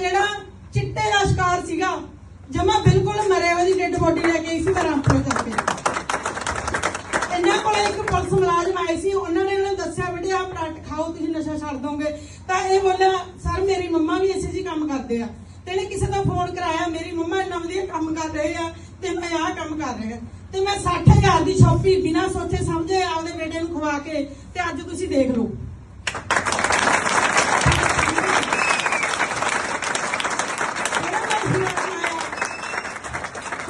ਜਿਹੜਾ ਚਿੱਟੇ ਦਾ ਸ਼ਿਕਾਰ ਸੀਗਾ, ਜਮਾ ਬਿਲਕੁਲ ਮਰੇ ਉਹਦੀ ਡੈੱਡ ਬੋਡੀ ਲੈ ਕੇ ਆਈ ਸੀ ਮੈਂ ਚੱਕ ਕੇ। ਇਹਨਾਂ ਕੋਲ ਇੱਕ ਪੁਲਿਸ ਮੁਲਾਜ਼ਮ ਆਏ ਸੀ, ਉਹਨਾਂ ਨੇ ਉਹਨੂੰ ਦੱਸਿਆ ਬੇਟੇ ਆਹ ਪ੍ਰੋਡਕਟ ਖਾਓ, ਤੁਸੀਂ ਨਸ਼ਾ ਛੱਡ ਦੋਗੇ। ਤਾਂ ਇਹ ਬੋਲਿਆ, ਸਰ, ਮੇਰੀ ਮੰਮਾ ਵੀ ਇਸੇ ਜੀ ਕੰਮ ਕਰਦੇ ਆ। ਤੇ ਇਹਨੇ ਕਿਸੇ ਦਾ ਫੋਨ ਕਰਾਇਆ, ਮੇਰੀ ਮੰਮਾ ਇੰਨਾ ਵਧੀਆ ਕੰਮ ਕਰ ਰਹੇ ਆ ਤੇ ਮੈਂ ਆਹ ਕੰਮ ਕਰ ਰਿਹਾ। ਤੇ ਮੈਂ 60000 ਦੀ ਸ਼ਾਪੀ ਬਿਨਾਂ ਸੋਚੇ ਸਮਝੇ ਆਪਦੇ ਬੇਟੇ ਨੂੰ ਖਵਾ ਕੇ ਤੇ ਅੱਜ ਤੁਸੀਂ ਦੇਖ ਲਓ।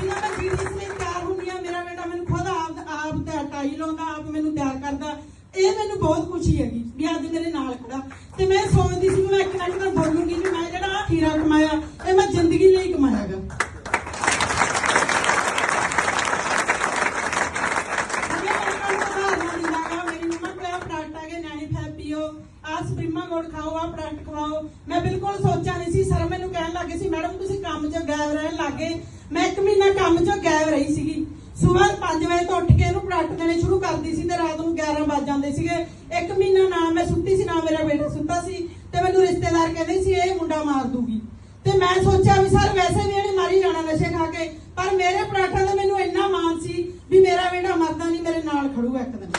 ਜਿਨ੍ਹਾਂ ਮੈਂ ਵੀਡੀਓਜ਼ ਲਈ ਤਿਆਰ ਹੁੰਦੀ ਆ। ਮੇਰਾ ਬੇਟਾ ਮੈਨੂੰ ਖੁਦ ਆਪ ਆਪ ਤੇ ਟਾਈ ਲਾਉਂਦਾ, ਆਪ ਮੈਨੂੰ ਤਿਆਰ ਕਰਦਾ। ਇਹ ਮੈਨੂੰ ਬਹੁਤ ਖੁਸ਼ੀ ਹੈਗੀ ਵੀ ਅੱਜ ਮੇਰੇ ਨਾਲ ਖੜਾ। ਤੇ ਮੈਂ ਸੋਚਦੀ ਸੀ ਮੈਂ ਇੱਕ ਨਾ ਇੱਕ ਦਿਨ ਬੋਲੂੰਗੀ ਵੀ ਮੈਂ ਜਿਹੜਾ ਹੀਰਾ ਕਮਾਇਆ, ਇਹ ਮੈਂ ਜ਼ਿੰਦਗੀ ਲਈ ਕਮਾਇਆਗਾ। ਮੇਰੀ ਨੈਣੀ ਪੀਓ। ਆ ਸਪਰੀਮਾ ਗੋੜ ਖਾਓ ਆ ਪ੍ਰੋਡਕਟ ਖਵਾਓ। ਮੈਂ ਬਿਲਕੁਲ ਸੋਚਿਆ ਨਹੀਂ ਸੀ। ਸਰ ਮੈਨੂੰ ਕਹਿਣ ਲੱਗੇ ਸੀ, ਮੈਡਮ, ਤੁਸੀਂ ਕੰਮ ਚ ਗਾਇਬ ਰਹਿਣ ਲੱਗੇ ਮੈਂ ਇੱਕ ਮਹੀਨਾ ਕੰਮ 'ਚੋਂ ਗਾਇਬ ਰਹੀ ਸੀਗੀ। ਸਵੇਰ 5 ਵਜੇ ਤੋਂ ਉੱਠ ਕੇ ਇਹਨੂੰ ਪ੍ਰੋਡਕਟ ਦੇਣੇ ਸ਼ੁਰੂ ਕਰਦੀ ਸੀ ਤੇ ਰਾਤ ਨੂੰ 11 ਵੱਜ ਜਾਂਦੇ ਸੀਗੇ। ਇੱਕ ਮਹੀਨਾ ਨਾ ਮੈਂ ਸੁੱਤੀ ਸੀ, ਨਾ ਮੇਰਾ ਬੇਟਾ ਸੁੱਤਾ ਸੀ ਤੇ ਮੈਨੂੰ ਰਿਸ਼ਤੇਦਾਰ ਕਹਿੰਦੇ ਸੀ, ਇਹ ਮੁੰਡਾ ਮਾਰ ਦੂਗੀ। ਤੇ ਮੈਂ ਸੋਚਿਆ ਵੀ ਸਰ ਵੈਸੇ ਵੀ ਇਹਨੇ ਮਾਰੀ ਜਾਣਾ ਨਸ਼ੇ ਖਾ ਕੇ, ਪਰ ਮੇਰੇ ਪਰਾਠਾ ਦਾ ਮੈਨੂੰ ਇੰਨਾ ਮਾਣ ਸੀ ਵੀ ਮੇਰਾ ਬੇਟਾ ਮਰਦਾ ਨਹੀਂ, ਮੇਰੇ ਨਾਲ ਖੜੂਗਾ ਇੱਕ ਦਿਨ।